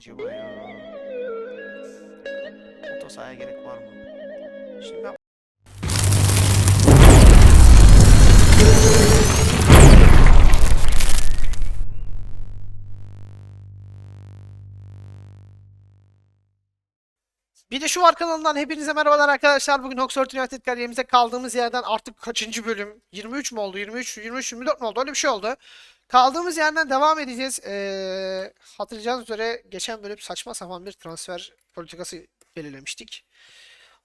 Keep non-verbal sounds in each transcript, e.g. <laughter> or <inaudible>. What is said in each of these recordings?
acaba ya? Orta sahaya gerek var mı? Şimdi ben Bir de şu var kanalından hepinize merhabalar arkadaşlar. Bugün Oxford United kariyerimize kaldığımız yerden artık kaçıncı bölüm? 23 mü oldu? 23, 23, 24 mi oldu? Öyle bir şey oldu. Kaldığımız yerden devam edeceğiz. Ee, hatırlayacağınız üzere geçen bölüm saçma sapan bir transfer politikası belirlemiştik.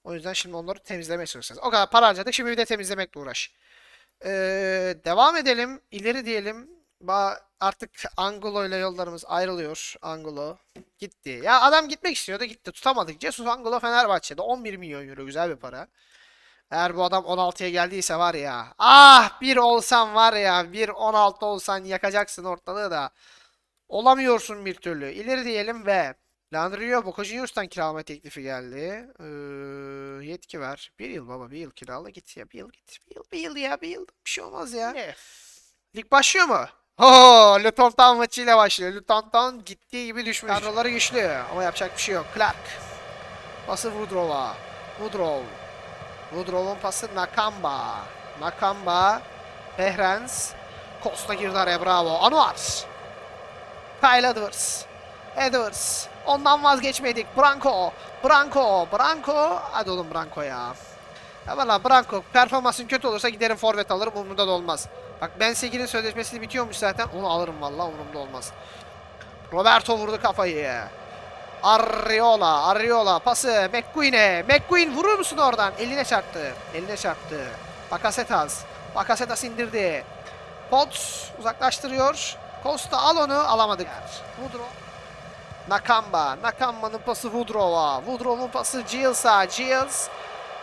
O yüzden şimdi onları temizlemeye çalışacağız. O kadar para harcadık. Şimdi bir de temizlemekle uğraş. Ee, devam edelim. İleri diyelim. Ba artık Angulo ile yollarımız ayrılıyor. Angulo gitti. Ya adam gitmek istiyordu gitti. Tutamadık. Jesus Angulo Fenerbahçe'de 11 milyon euro güzel bir para. Eğer bu adam 16'ya geldiyse var ya. Ah bir olsan var ya. Bir 16 olsan yakacaksın ortalığı da. Olamıyorsun bir türlü. İleri diyelim ve Landrio Boca Juniors'tan kiralama teklifi geldi. Ee, yetki ver. Bir yıl baba bir yıl kirala git ya. Bir yıl git. Bir yıl, bir yıl ya bir yıl. Bir şey olmaz ya. Lig başlıyor mu? Oo, Luton Town maçıyla başlıyor. Luton Town gittiği gibi düşmüş. Kadroları güçlü ama yapacak bir şey yok. Clark. Pası Woodrow'a. Woodrow. Woodrow'un pası Nakamba. Nakamba. Behrens. Costa girdi araya bravo. Anwar. Kyle Edwards. Edwards. Ondan vazgeçmedik. Branko. Branko. Branko. Hadi oğlum Branko ya. Ya valla Branko performansın kötü olursa giderim forvet alırım umurumda da olmaz. Bak Ben Seki'nin sözleşmesi bitiyormuş zaten. Onu alırım valla umurumda olmaz. Roberto vurdu kafayı. Arriola, Arriola pası McQueen'e. McQueen vurur musun oradan? Eline çarptı. Eline çarptı. Bakasetas. Bakasetas indirdi. Potts uzaklaştırıyor. Costa al onu alamadık. Woodrow. Nakamba. Nakamba'nın pası Woodrow'a. Woodrow'un pası Gilles'a. Gilles.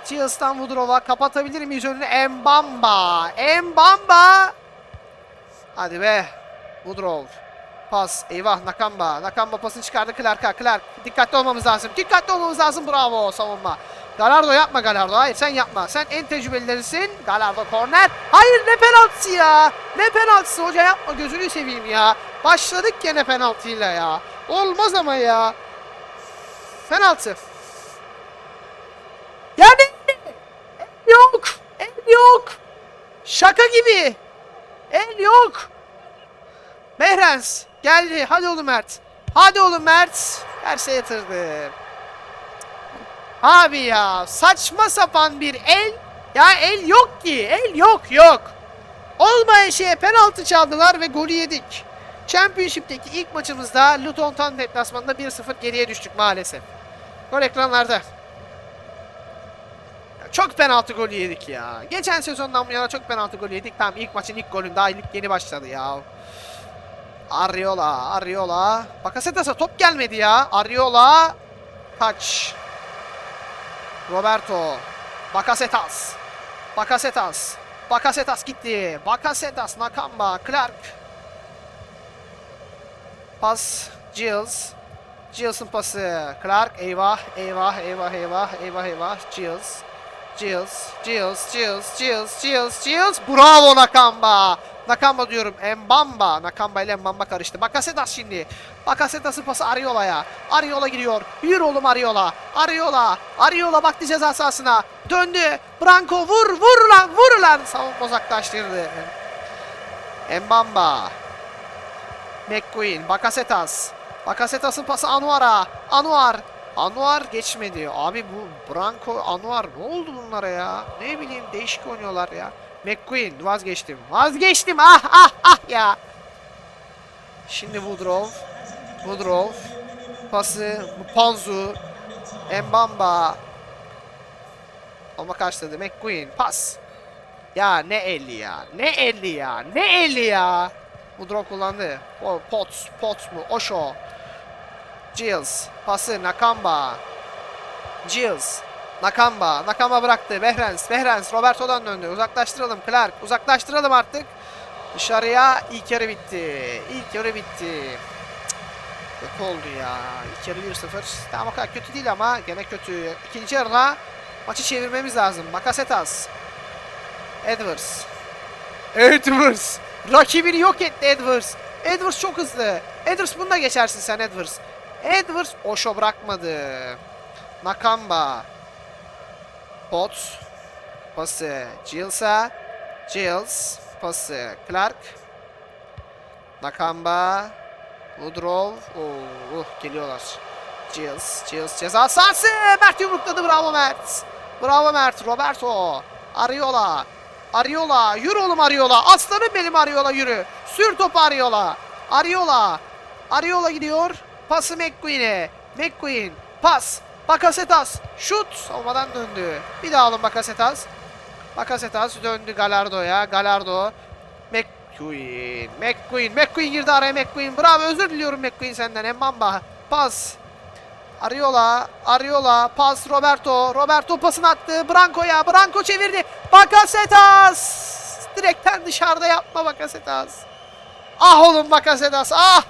Gilles'tan Woodrow'a kapatabilir miyiz önünü? Mbamba. Mbamba. Hadi be. Woodrow. Pas. Eyvah Nakamba. Nakamba pasını çıkardı Clark'a. Clark. Dikkatli olmamız lazım. Dikkatli olmamız lazım. Bravo savunma. Galardo yapma Galardo. Hayır sen yapma. Sen en tecrübelilerisin. Galardo korner. Hayır ne penaltısı ya. Ne penaltısı hoca yapma gözünü seveyim ya. Başladık gene penaltıyla ya. Olmaz ama ya. Penaltı. Yani el yok. El yok. Şaka gibi. El yok. Mehrens geldi. Hadi oğlum Mert. Hadi oğlum Mert. Terse yatırdı. Abi ya saçma sapan bir el. Ya el yok ki. El yok yok. Olmayan şeye penaltı çaldılar ve golü yedik. Championship'teki ilk maçımızda Luton Town deplasmanında 1-0 geriye düştük maalesef. Gol ekranlarda. Çok penaltı golü yedik ya. Geçen sezondan bu yana çok penaltı golü yedik. Tamam ilk maçın ilk golün daha lig yeni başladı ya. Ariola, Ariola. Bakasetas'a top gelmedi ya. Ariola. Kaç. Roberto. Bakasetas. Bakasetas. Bakasetas gitti. Bakasetas, Nakamba, Clark. Pas Giles. Gilles'ın pası. Clark eyvah eyvah eyvah eyvah eyvah eyvah. Giles. Giles, Giles, Giles, Giles, Giles, Giles. Bravo Nakamba. Nakamba diyorum. Mbamba. Nakamba ile Mbamba karıştı. Bakasetas şimdi. Bakasetas'ın pası Ariola'ya. Ariola giriyor. Yürü oğlum Ariola. Ariola. Ariola baktı ceza sahasına. Döndü. Branko vur vur lan vur lan. Savunma uzaklaştırdı. Mbamba. McQueen, Bakasetas. Bakasetas'ın pası Anuar'a. Anuar. Anuar geçmedi. Abi bu Branko, Anuar ne oldu bunlara ya? Ne bileyim değişik oynuyorlar ya. McQueen vazgeçtim. Vazgeçtim. Ah ah ah ya. Şimdi Woodrow. Woodrow. Pası Panzu. Mbamba. Ama karşıladı. McQueen. Pas. Ya ne 50 ya. Ne 50 ya. Ne 50 ya. Woodrow kullandı. O Potts. Potts mu? Osho. Giles. Pası Nakamba. Giles. Nakamba. Nakamba bıraktı. Behrens. Behrens. Roberto'dan döndü. Uzaklaştıralım. Clark. Uzaklaştıralım artık. Dışarıya ilk yarı bitti. İlk yarı bitti. Kötü oldu ya. İlk yarı 1-0. Tamam o kadar kötü değil ama gene kötü. İkinci yarıda maçı çevirmemiz lazım. Bakasetas. Edwards. Edwards. Rakibini yok etti Edwards. Edwards çok hızlı. Edwards bunu da geçersin sen Edwards. Edwards Osho bırakmadı. Nakamba. Pot. Pası Gills'a. Gills. Pası Clark. Nakamba. Woodrow. Oo, uh, geliyorlar. Gills. Gills ceza sahası. Mert yumrukladı. Bravo Mert. Bravo Mert. Roberto. Ariola. Ariola. Yürü oğlum Ariola. Aslanım benim Ariola yürü. Sür topu Ariola. Ariola. Ariola gidiyor. Pası McQueen'e. McQueen. Pas. Bakasetas. Şut. Olmadan döndü. Bir daha alın Bakasetas. Bakasetas döndü Galardo'ya. Galardo. McQueen. McQueen. McQueen girdi araya McQueen. Bravo özür diliyorum McQueen senden. Mbamba. Pas. Ariola. Ariola. Pas Roberto. Roberto pasını attı. Branco'ya. Branco çevirdi. Bakasetas. Direkten dışarıda yapma Bakasetas. Ah oğlum Bakasetas. Ah.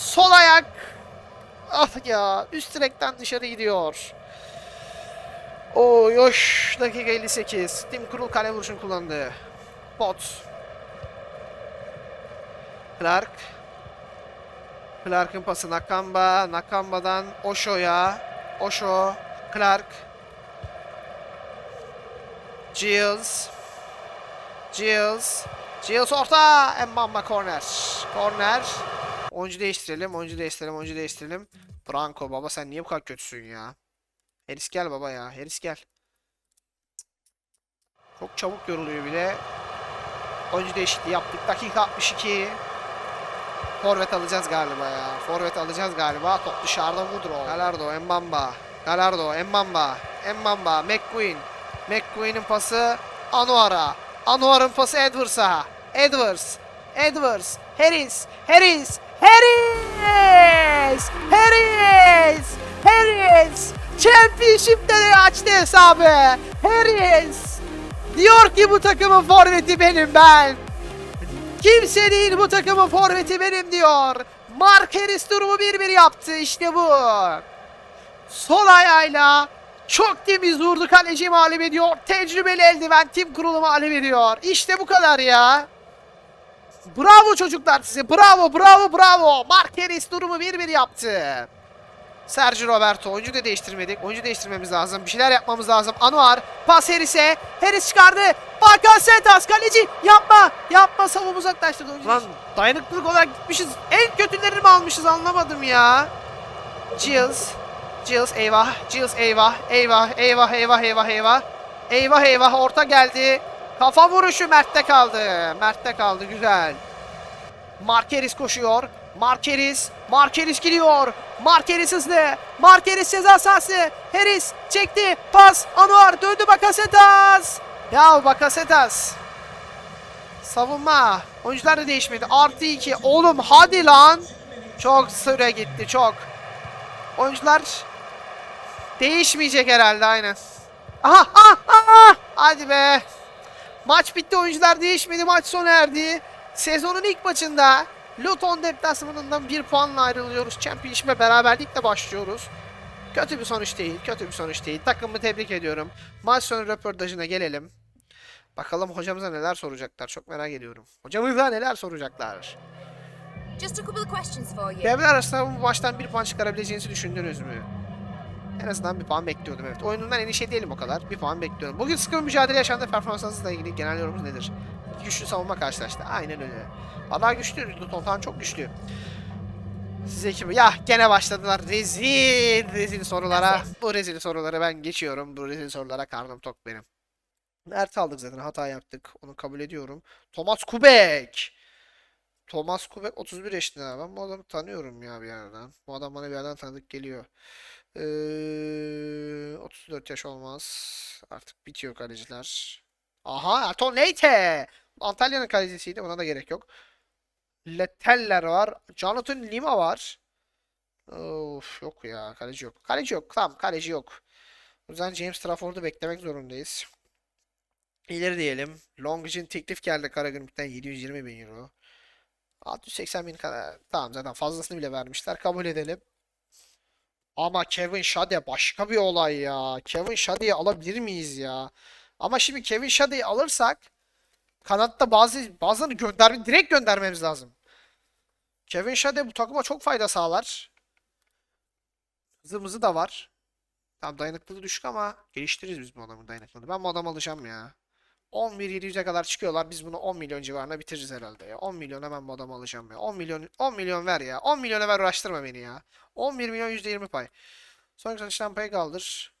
Sol ayak. Ah ya. Üst direkten dışarı gidiyor. Oy yoş. Dakika 58. Tim Krul kale vuruşunu kullandı. Pot. Clark. Clark'ın pası Nakamba. Nakamba'dan Osho'ya. Osho. Clark. Giles. Giles. Giles orta. Mbamba corner. Corner. Oyuncu değiştirelim. Oyuncu değiştirelim. Oyuncu değiştirelim. Branco baba sen niye bu kadar kötüsün ya? Heris gel baba ya. Heris gel. Çok çabuk yoruluyor bile. Oyuncu değişikliği yaptık. Dakika 62. Forvet alacağız galiba ya. Forvet alacağız galiba. Top dışarıda Woodrow. Galardo, Mbamba. Galardo, Mbamba. Mbamba, McQueen. McQueen'in pası Anuar'a. Anuar'ın pası Edwards'a. Edwards. Edwards. Harris. Harris. Harris. Harris. Harris. Championship'te de açtı hesabı. Harris. Diyor ki bu takımın forveti benim ben. Kimse değil bu takımın forveti benim diyor. Mark Harris durumu 1-1 yaptı işte bu. Sol ayağıyla çok temiz vurdu kaleci mağlup ediyor. Tecrübeli eldiven tim kurulu mağlup ediyor. İşte bu kadar ya. Bravo çocuklar size. Bravo bravo bravo. Mark Harris durumu 1-1 yaptı. Sergio Roberto. Oyuncu da değiştirmedik. Oyuncu değiştirmemiz lazım. Bir şeyler yapmamız lazım. Anuar. Pas Harris'e. Harris çıkardı. Bakasetas kaleci. Yapma. Yapma. Savunma uzaklaştırdı. Oyuncu Lan dayanıklılık olarak gitmişiz. En kötülerini mi almışız anlamadım ya. Giles. Giles eyvah. Giles eyvah. Eyvah. Eyvah. Eyvah. Eyvah. Eyvah. Eyvah eyvah. Orta geldi. Kafa vuruşu Mert'te kaldı. Mert'te kaldı. Güzel. Markeris koşuyor. Markeris. Markeris gidiyor. Markeris hızlı. Markeris ceza sahası. Harris çekti. Pas. Anuar döndü Bakasetas. Ya Bakasetas. Savunma. Oyuncular da değişmedi. Artı 2. Oğlum hadi lan. Çok süre gitti çok. Oyuncular değişmeyecek herhalde aynen. Aha, aha, aha. Hadi be. Maç bitti oyuncular değişmedi maç sona erdi. Sezonun ilk maçında Luton deplasmanından bir puanla ayrılıyoruz. Championship'e beraberlikle başlıyoruz. Kötü bir sonuç değil, kötü bir sonuç değil. Takımımı tebrik ediyorum. Maç sonu röportajına gelelim. Bakalım hocamıza neler soracaklar. Çok merak ediyorum. Hocamıza neler soracaklar. Just a couple of questions for you. Devre arasında bu maçtan bir puan çıkarabileceğinizi düşündünüz mü? En azından bir puan bekliyordum evet. Oyunundan endişe değilim o kadar. Bir puan bekliyorum. Bugün sıkı bir mücadele yaşandı. Performansınızla ilgili genel yorumunuz nedir? Güçlü savunma karşılaştı. Aynen öyle. Valla güçlü. Luton falan çok güçlü. Size ekibi. Ya gene başladılar. Rezil rezil sorulara. Bu rezil soruları ben geçiyorum. Bu rezil sorulara karnım tok benim. Mert aldık zaten. Hata yaptık. Onu kabul ediyorum. Thomas Kubek. Thomas Kubek 31 yaşında. Ben bu adamı tanıyorum ya bir yerden. Bu adam bana bir yerden tanıdık geliyor. Ee, 34 yaş olmaz. Artık bitiyor kaleciler. Aha Erton Leite. Antalya'nın kalecisiydi. Ona da gerek yok. Leteller var. Jonathan Lima var. Of yok ya. Kaleci yok. Kaleci yok. Tamam kaleci yok. O yüzden James Trafford'u beklemek zorundayız. İleri diyelim. Longic'in teklif geldi Karagümrük'ten 720 bin euro. 680 bin kadar. Tamam zaten fazlasını bile vermişler. Kabul edelim. Ama Kevin Shade başka bir olay ya. Kevin Shade'yi alabilir miyiz ya? Ama şimdi Kevin Shade'yi alırsak kanatta bazı bazılarını gönderme direkt göndermemiz lazım. Kevin Shade bu takıma çok fayda sağlar. Hızımızı da var. Tamam dayanıklılığı düşük ama geliştiririz biz bu adamın dayanıklılığını. Ben bu adamı alacağım ya. 11.700'e kadar çıkıyorlar. Biz bunu 10 milyon civarına bitiririz herhalde ya. 10 milyon hemen bu adamı alacağım ya. 10 milyon 10 milyon ver ya. 10 milyona ver uğraştırma beni ya. 11 milyon %20 pay. Sonraki satıştan payı kaldır.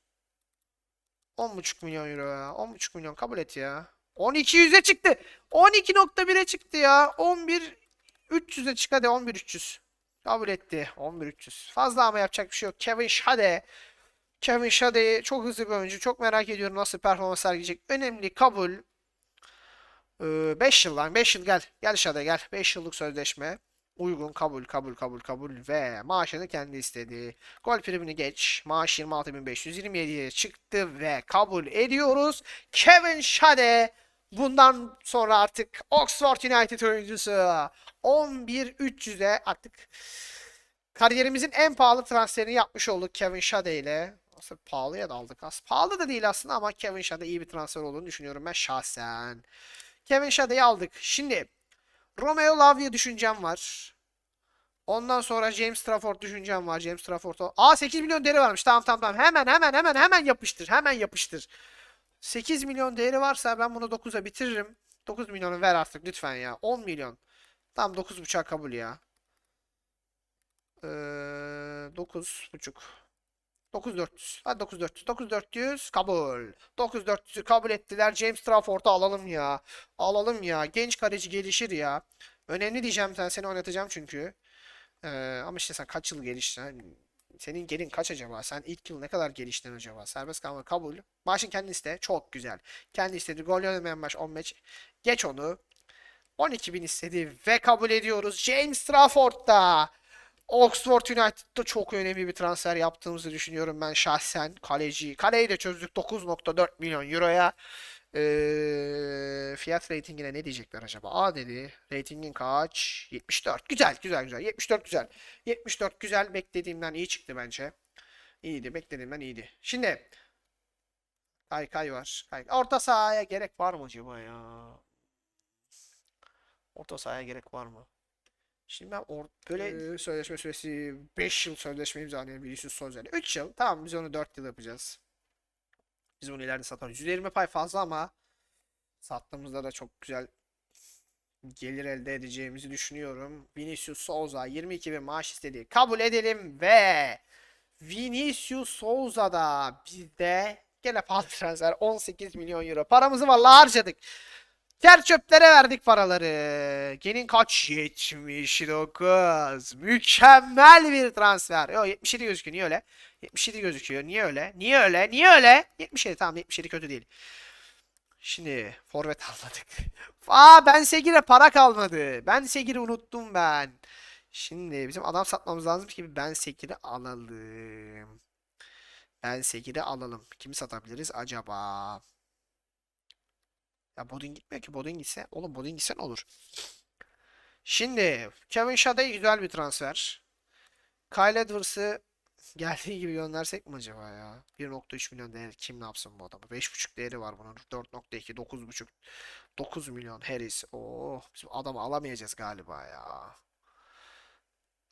10,5 milyon euro ya. 10,5 milyon kabul et ya. 12.100'e çıktı. 12.1'e çıktı ya. 11 300'e çık hadi 11.300. Kabul etti. 11.300. Fazla ama yapacak bir şey yok. Kevin Shade. Kevin Shade çok hızlı bir oyuncu. Çok merak ediyorum nasıl performans sergileyecek. Önemli kabul. 5 yıl lan 5 yıl gel. Gel Shade gel. 5 yıllık sözleşme. Uygun kabul kabul kabul kabul ve maaşını kendi istedi. Gol primini geç. Maaş 26.527'ye çıktı ve kabul ediyoruz. Kevin Shade bundan sonra artık Oxford United oyuncusu 11.300'e artık kariyerimizin en pahalı transferini yapmış olduk Kevin Shade ile. Aslında pahalıya da aldık. Aslında pahalı da değil aslında ama Kevin Shade iyi bir transfer olduğunu düşünüyorum ben şahsen. Kevin Shade'yi aldık. Şimdi Romeo Lavia düşüncem var. Ondan sonra James Trafford düşüncem var. James Trafford'a. Aa 8 milyon değeri varmış. Tamam tamam tamam. Hemen hemen hemen hemen yapıştır. Hemen yapıştır. 8 milyon değeri varsa ben bunu 9'a bitiririm. 9 milyonu ver artık lütfen ya. 10 milyon. Tamam 9.5 kabul ya. Ee, 9.5. 9400. Hadi 9400. 9400 kabul. 9400'ü kabul ettiler. James Trafford'u alalım ya. Alalım ya. Genç kaleci gelişir ya. Önemli diyeceğim sen seni oynatacağım çünkü. Ee, ama işte sen kaç yıl geliştin? Hani Senin gelin kaç acaba? Sen ilk yıl ne kadar geliştin acaba? Serbest kalma kabul. Maaşın kendi iste. Çok güzel. Kendi istedi. Gol yemeyen maç 15. Geç onu. 12.000 istedi ve kabul ediyoruz. James Trafford'da. Oxford United'da çok önemli bir transfer yaptığımızı düşünüyorum ben şahsen. Kaleci. Kaleyi de çözdük 9.4 milyon euroya. Ee, fiyat ratingine ne diyecekler acaba? A dedi. Ratingin kaç? 74. Güzel, güzel, güzel. 74 güzel. 74 güzel. Beklediğimden iyi çıktı bence. İyiydi. Beklediğimden iyiydi. Şimdi Kay kay var. Kay. Orta sahaya gerek var mı acaba ya? Orta sahaya gerek var mı? Şimdi ben or böyle sözleşme süresi 5 yıl sözleşme imzalayan Vinicius Souza 3 yıl. Tamam biz onu 4 yıl yapacağız. Biz bunu ileride satarız. %20 pay fazla ama sattığımızda da çok güzel gelir elde edeceğimizi düşünüyorum. Vinicius Souza 22 bin maaş istedi. Kabul edelim ve Vinicius Souza da bizde gene pahalı transfer 18 milyon euro. Paramızı vallahi harcadık. Ter çöplere verdik paraları. Genin kaç? 79. Mükemmel bir transfer. Yo 77 gözüküyor. Niye öyle? 77 gözüküyor. Niye öyle? Niye öyle? Niye öyle? 77 tamam 77 kötü değil. Şimdi forvet <laughs> almadık. Aa ben Segir'e para kalmadı. Ben Segir'i unuttum ben. Şimdi bizim adam satmamız lazım ki ben Segir'i alalım. Ben Segir'i alalım. Kimi satabiliriz acaba? Ya Bodin gitmiyor ki. Bodin gitse. Oğlum Bodin gitse ne olur? Şimdi Kevin Shade güzel bir transfer. Kyle Edwards'ı <laughs> geldiği gibi göndersek mi acaba ya? 1.3 milyon değer kim ne yapsın bu adamı? 5.5 değeri var bunun. 4.2 9.5 9 milyon Harris. Oh, bizim adamı alamayacağız galiba ya.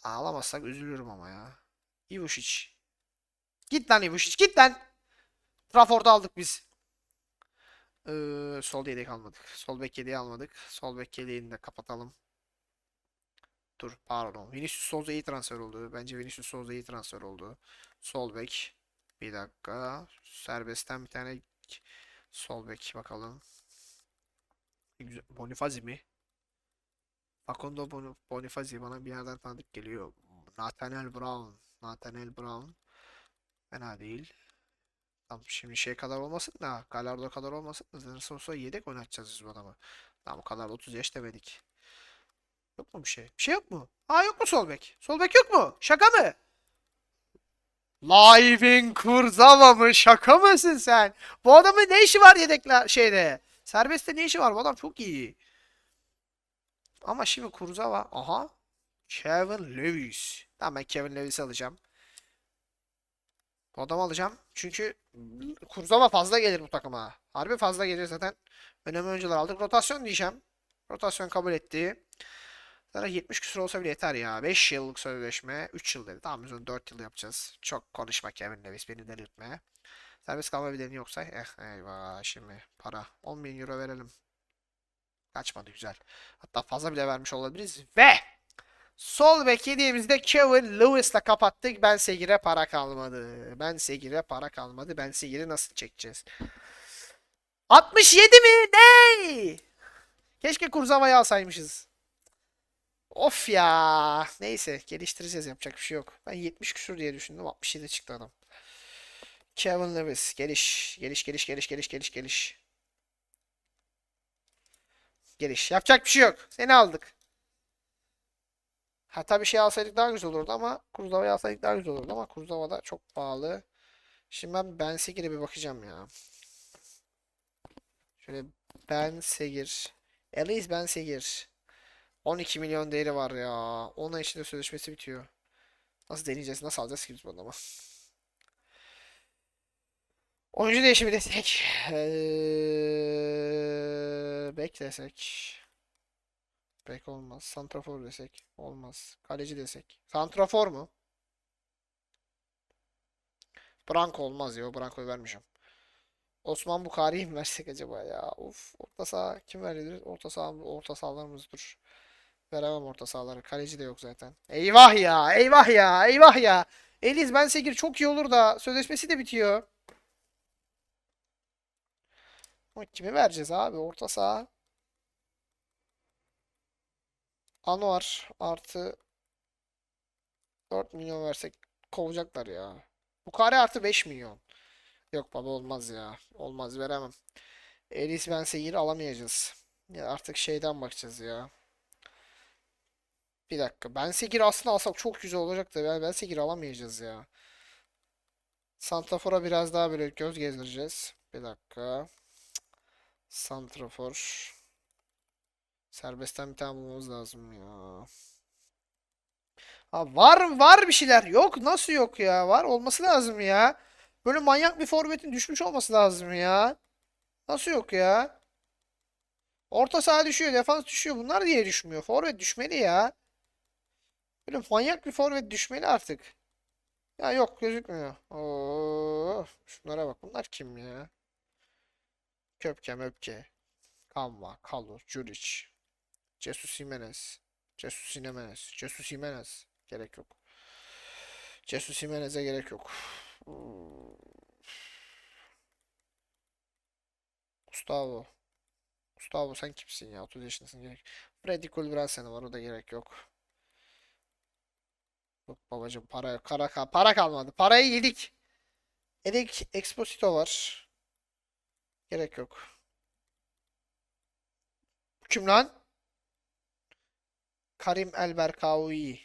Alamazsak üzülürüm ama ya. Ivušić. Git lan Ivušić git lan. Trafford'u aldık biz. Ee, sol yedek almadık. Sol bek yedeği almadık. Sol bek yedeğini de kapatalım. Dur pardon. Vinicius Souza iyi transfer oldu. Bence Vinicius Souza iyi transfer oldu. Sol bek. Bir dakika. Serbestten bir tane sol bek bakalım. Bonifazi mi? Facundo Boni- Bonifazi bana bir yerden tanıdık geliyor. Nathaniel Brown. Nathaniel Brown. Fena değil. Şimdi şey kadar olmasın da Gallardo kadar olmasın da nasıl olsa yedek oynatacağız biz bu adamı. Tamam kadar da 30 yaş demedik. Yok mu bir şey? Bir şey yok mu? Aa yok mu sol bek? Sol bek yok mu? Şaka mı? Living Kurzawa mı? Şaka mısın sen? Bu adamın ne işi var yedekler şeyde? Serbestte ne işi var? Bu adam çok iyi. Ama şimdi Kurzawa aha Kevin Lewis. Tamam ben Kevin Lewis'i alacağım. Bu adamı alacağım. Çünkü Kurzawa fazla gelir bu takıma. Harbi fazla gelir zaten. Önemli oyuncular aldık. Rotasyon diyeceğim. Rotasyon kabul etti. Sana 70 küsur olsa bile yeter ya. 5 yıllık sözleşme. 3 yıl dedi. Tamam biz onu 4 yıl yapacağız. Çok konuşma Kevin Davis beni delirtme. Serbest kalma bedeni yoksa eh eyvah şimdi para. 10 bin euro verelim. Kaçmadı güzel. Hatta fazla bile vermiş olabiliriz. Ve sol bek yediğimizde Kevin Lewis'la kapattık. Ben Segir'e para kalmadı. Ben Segir'e para kalmadı. Ben Segir'i nasıl çekeceğiz? 67 mi? Ne? Keşke Kurzava'yı alsaymışız. Of ya. Neyse geliştireceğiz yapacak bir şey yok. Ben 70 küsur diye düşündüm. 67 çıktı adam. Kevin Lewis geliş. Geliş geliş geliş geliş geliş geliş. Geliş. Yapacak bir şey yok. Seni aldık. Hatta bir şey alsaydık daha güzel olurdu ama Kurzava'yı alsaydık daha güzel olurdu ama Kurzava da çok pahalı. Şimdi ben Ben Segir'e bir bakacağım ya. Şöyle Ben Segir. Elise Ben Segir. 12 milyon değeri var ya. Onun içinde sözleşmesi bitiyor. Nasıl deneyeceğiz? Nasıl alacağız ki biz bunu ama? Oyuncu değişimi desek. Eee, bek desek. Bek olmaz. Santrafor desek. Olmaz. Kaleci desek. Santrafor mu? Branko olmaz ya. Branko'yu vermişim. Osman Bukari'yi mi versek acaba ya? Uf. Orta saha kim verebilir? Orta saha orta sahalarımız dur. Veremem orta sahaları. Kaleci de yok zaten. Eyvah ya. Eyvah ya. Eyvah ya. Eliz Ben Segir çok iyi olur da sözleşmesi de bitiyor. Ama kimi vereceğiz abi? Orta saha. Anwar artı 4 milyon versek kovacaklar ya. Bukari artı 5 milyon. Yok baba olmaz ya. Olmaz veremem. Elis Ben Segir alamayacağız. Ya artık şeyden bakacağız ya. Bir dakika. Ben Segir aslında alsak çok güzel olacak da ben, ben Segir alamayacağız ya. Santrafor'a biraz daha böyle göz gezdireceğiz. Bir dakika. Santrafor. Serbestten bir tane bulmamız lazım ya. Ha var var bir şeyler. Yok nasıl yok ya? Var olması lazım ya. Böyle manyak bir forvetin düşmüş olması lazım ya. Nasıl yok ya? Orta saha düşüyor, defans düşüyor. Bunlar diye düşmüyor. Forvet düşmeli ya. Böyle manyak bir forvet düşmeli artık. Ya yok gözükmüyor. Oo, şunlara bak. Bunlar kim ya? Köpke möpke. Kanva, Kalur, Juric. Jesus Jimenez. Jesus Jimenez. Jesus Jimenez. Gerek yok. Jesus Jimenez'e gerek yok. Gustavo. Gustavo sen kimsin ya? 30 yaşındasın gerek. Freddy Kulbransen var o da gerek yok. Yok babacım para kara kal- para kalmadı. Parayı yedik. Erik Exposito var. Gerek yok. Bu Kim lan? Karim Elberkaoui.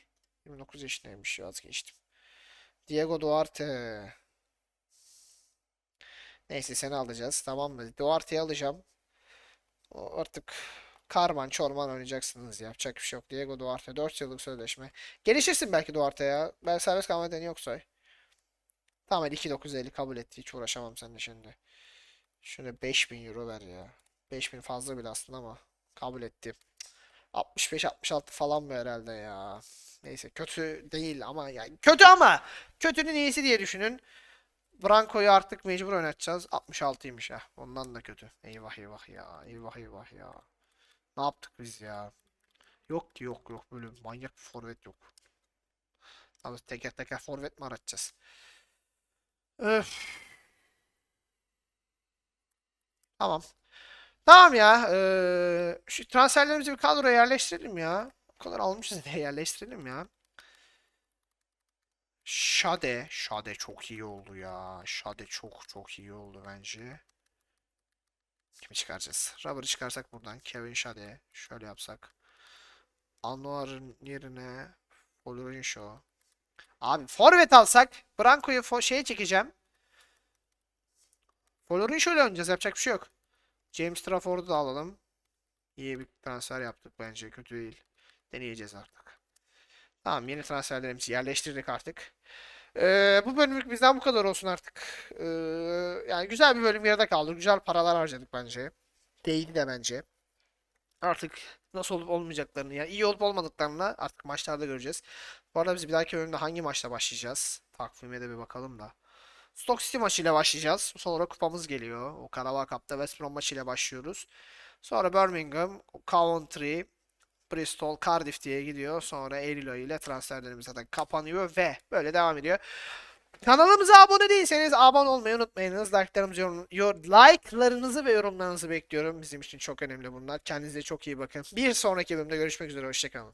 29 yaşındaymış vazgeçtim. Diego Duarte. Neyse seni alacağız. Tamam mı? Duarte'yi alacağım. Artık karman çorman oynayacaksınız. Yapacak bir şey yok. Diego Duarte 4 yıllık sözleşme. Gelişirsin belki Duarte ya. Ben serbest kalma nedeni yok say. Tamam hadi 2.950 kabul etti. Hiç uğraşamam seninle şimdi. Şöyle 5000 euro ver ya. 5000 fazla bile aslında ama kabul etti. 65-66 falan mı herhalde ya. Neyse kötü değil ama yani kötü ama kötünün iyisi diye düşünün. Branko'yu artık mecbur oynatacağız. 66'ymış ha. Ondan da kötü. Eyvah eyvah ya. Eyvah eyvah ya. Ne yaptık biz ya? Yok ki yok yok böyle manyak bir forvet yok. Abi teker teker forvet mi aratacağız? Öf. Tamam. Tamam ya. eee, şu transferlerimizi bir kadroya yerleştirelim ya. O kadar almışız <laughs> diye yerleştirelim ya. Şade. Şade çok iyi oldu ya. Şade çok çok iyi oldu bence. Kimi çıkaracağız? Rubber'ı çıkarsak buradan. Kevin Şade. Şöyle yapsak. Anwar'ın yerine Olorinshaw. Abi forvet alsak Branko'yu fo- şeye çekeceğim. Olorinshaw ile oynayacağız. Yapacak bir şey yok. James Trafford'u da alalım. İyi bir transfer yaptık bence. Kötü değil. Deneyeceğiz artık. Tamam yeni transferlerimizi yerleştirdik artık. Ee, bu bölümlük bizden bu kadar olsun artık. Ee, yani güzel bir bölüm yarıda kaldı. Güzel paralar harcadık bence. Değdi de bence. Artık nasıl olup olmayacaklarını yani iyi olup olmadıklarını artık maçlarda göreceğiz. Bu arada biz bir dahaki bölümde hangi maçla başlayacağız? Takvime de bir bakalım da. Stoke City maçıyla başlayacağız. Sonra kupamız geliyor. O Carabao Cup'ta West Brom maçıyla başlıyoruz. Sonra Birmingham, Coventry, Bristol, Cardiff diye gidiyor. Sonra Eylül ile transferlerimiz zaten kapanıyor ve böyle devam ediyor. Kanalımıza abone değilseniz abone olmayı unutmayınız. Like'larınızı, yorum, yor, ve yorumlarınızı bekliyorum. Bizim için çok önemli bunlar. Kendinize çok iyi bakın. Bir sonraki bölümde görüşmek üzere. Hoşçakalın.